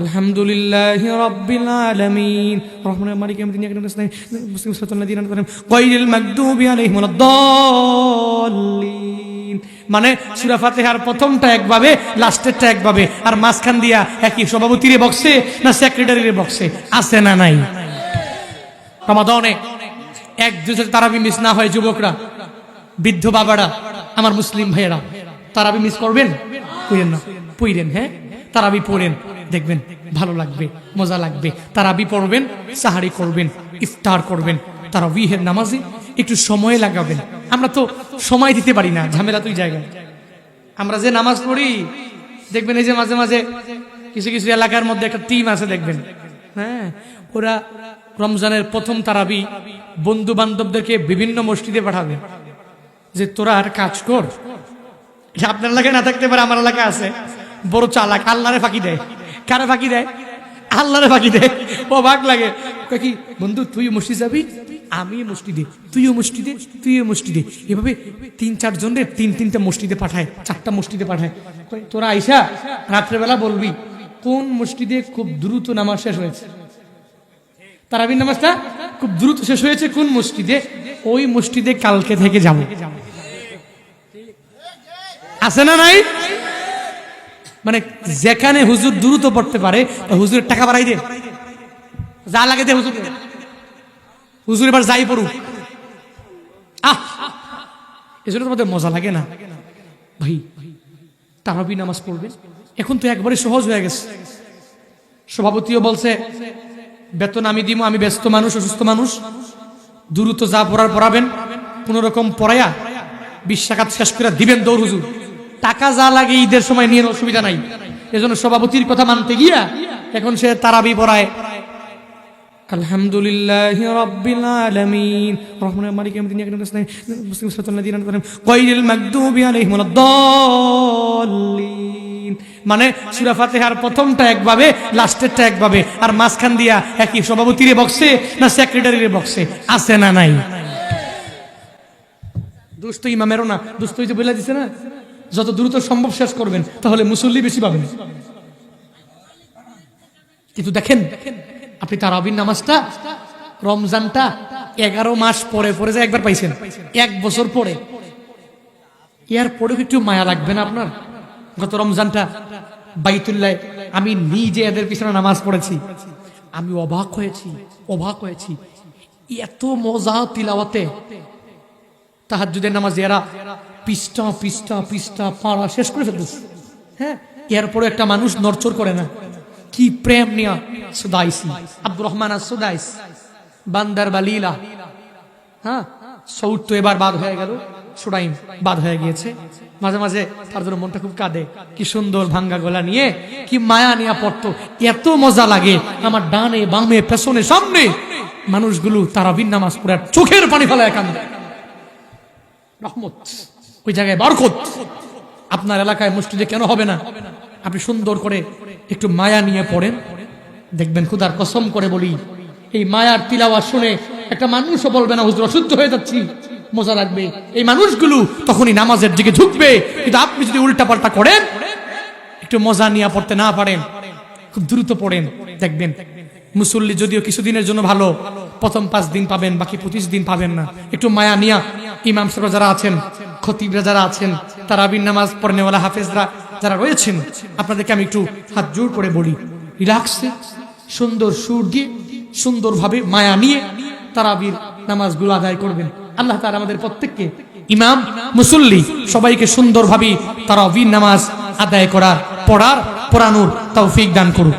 আলহামদুলিল্লাহ রাব্বিল আলামিন। রহমানির মালিক ইয়াউমিদ্দিন ইয়াকা নাস্তাইন মুসলিম সাল্লাল্লাহু আলাইহি ওয়াসাল্লাম গায়রিল মাগদুবি আলাইহিম ওয়ালাদ-দাল্লিন মানে সূরা ফাতিহার প্রথমটা একভাবে, লাস্টেরটা একভাবে, আর মাঝখান দিয়া একই সভাপতির বক্সে না সেক্রেটারির বক্সে। আছে না নাই? রমাদানে এক দুজন তারাবি মিস না হয় যুবকরা, বৃদ্ধ বাবারা, আমার মুসলিম ভাইয়েরা। তারাবি মিস করবেন? পড়েন না। পড়েন হ্যাঁ? তারাবি পড়েন। দেখবেন, ভালো লাগবে, মজা লাগবে। তারাবি পড়বেন, সাহারি করবেন, ইফতার করবেন তারা বিহের নামাজে একটু সময় লাগাবেন। আমরা তো সময় দিতে পারি না, ঝামেলা তুই জায়গায়। আমরা যে নামাজ পড়ি, দেখবেন এই যে মাঝে মাঝে কিছু কিছু এলাকার মধ্যে একটা টিম আছে, দেখবেন। হ্যাঁ ওরা রমজানের প্রথম তারাবি বন্ধু বান্ধবদেরকে বিভিন্ন মসজিদে পাঠাবে। যে তোরা আর কাজ কর। আপনার এলাকায় না থাকতে পারে, আমার এলাকায় আছে। বড় চালাক আল্লাহরে ফাঁকি দেয়। কারে ফাঁকি দেয়? আল্লাহরে ফাঁকি দেয়। ও ভাগ লাগে কি, বন্ধু তুই মসজিদ যাবি? আমি মসজিদে। তুইও মসজিদে? তুইও মসজিদে। এভাবে তিন চার জনের তিন, তিনটা মসজিদে পাঠায়, চারটা মসজিদে পাঠায়। তোরা আইসা রাত্রেবেলা বলবি, কোন মসজিদে খুব দ্রুত নামাজ শেষ হয়েছে? তারাবির নামাজটা খুব দ্রুত শেষ হয়েছে কোন মসজিদে? ওই মসজিদে কালকে থেকে যাব। আছে না নাই? মানে যেখানে হুজুর দ্রুত পড়তে পারে হুজুরের টাকা বাড়াই দে। যা লাগে দে হুজুর হুজুর এবার যাই পড়ুক। আহ! এজন্য তোমাদের মজা লাগে না? ভাই, তারাবি নামাজ পড়বে। এখন তো একবারে সহজ হয়ে গেছে। সভাপতিও বলছে, বেতন আমি দিব আমি ব্যস্ত মানুষ, অসুস্থ মানুষ। দ্রুত যা পড়ার পড়াবেন। কোন রকম পড়াইয়া বিশ্বাকাত শেষ করে দিবেন দৌড় হুজুর। টাকা যা লাগে ঈদের সময় নিয়ে অসুবিধা নাই। এজন্য সভাপতির কথা মানতে গিয়া এখন সে তারাবি পড়ায়। আলহামদুলিল্লাহ মানে সূরা প্রথমটা একভাবে, লাস্টেরটা একভাবে, আর মাঝখান দিয়া একই সভাপতির বক্সে না সেক্রেটারির বক্সে, আছে না নাই? দুষ্ট ইমামেরও না, দুষ্ট হইতে বলে দিছে না? যত দ্রুত সম্ভব শেষ করবেন, তাহলে মুসল্লি বেশি পাবেন। কিন্তু দেখেন, আপনি তারাবির নামাজটা, রমজানটা এগারো মাস পরে পরে যে একবার পাইছেন, এক বছর পরে। এর পরেও একটু মায়া লাগবে না আপনার? গত রমজানটা বাইতুল্লাহ, আমি নিজে এদের পিছনে নামাজ পড়েছি। আমি অবাক হয়েছি অবাক হয়েছি। এত মজা তিলাওয়াতে। তাহাজুদের নামাজ এরা পিস্টা পিস্টা পিস্টা পাড়া শেষ করে ফেলতেছে হ্যাঁ? এরপরে একটা মানুষ নরচর করে না। কি প্রেম নিয়া সুদাইসি। আব্দুর রহমান সুদাইস। বান্দার বা লীলা। হ্যাঁ? সৌট তো এবার বাদ হয়ে গেল। সুডাইম বাদ হয়ে গিয়েছে। মাঝে মাঝে তার জন্য মনটা খুব কাঁদে। কি সুন্দর ভাঙ্গা গলা নিয়ে, কি মায়া নিয়ে পড়তো। এত মজা লাগে আমার ডানে, বামে, পেছনে, সামনে। মানুষগুলো তারা নামাজ পড়ে আর চোখের পানি ফেলায় কান্দে রহমত। ওই জায়গায় বরকত। আপনার এলাকায় মসজিদে কেন হবে না? আপনি সুন্দর করে একটু মায়া নিয়ে পড়েন। দেখবেন খুদার কসম করে বলি, এই মায়ার তিলাওয়া শুনে একটা মানুষও বলবে না, হুজুর অসুস্থ হয়ে যাচ্ছি। মজা লাগবে। এই মানুষগুলো তখনই নামাজের দিকে ঝুঁকবে। কিন্তু আপনি যদি উল্টা পাল্টা করেন, একটু মজা নিয়ে পড়তে না পারেন, খুব দ্রুত পড়েন। দেখবেন মুসল্লি যদিও কিছুদিনের জন্য ভালো, প্রথম পাঁচ দিন পাবেন, বাকি পঁচিশ দিন পাবেন না। একটু মায়া নিয়া ইমাম সাহেব যারা আছেন, খতিবরা যারা আছেন, তারাবির নামাজ পড়নেওয়ালা হাফেজরা যারা রয়েছেন, আপনাদেরকে আমি একটু হাত জোর করে বলি। রিল্যাক্সে সুন্দর সুর দিয়ে, সুন্দরভাবে মায়া নিয়ে তারাবির নামাজগুলো আদায় করবেন। আল্লাহ তাআলা আমাদের প্রত্যেককে ইমাম, মুসল্লি সবাইকে সুন্দরভাবে তারাবির নামাজ আদায় করার, পড়ার, পড়ানোর তৌফিক দান করুন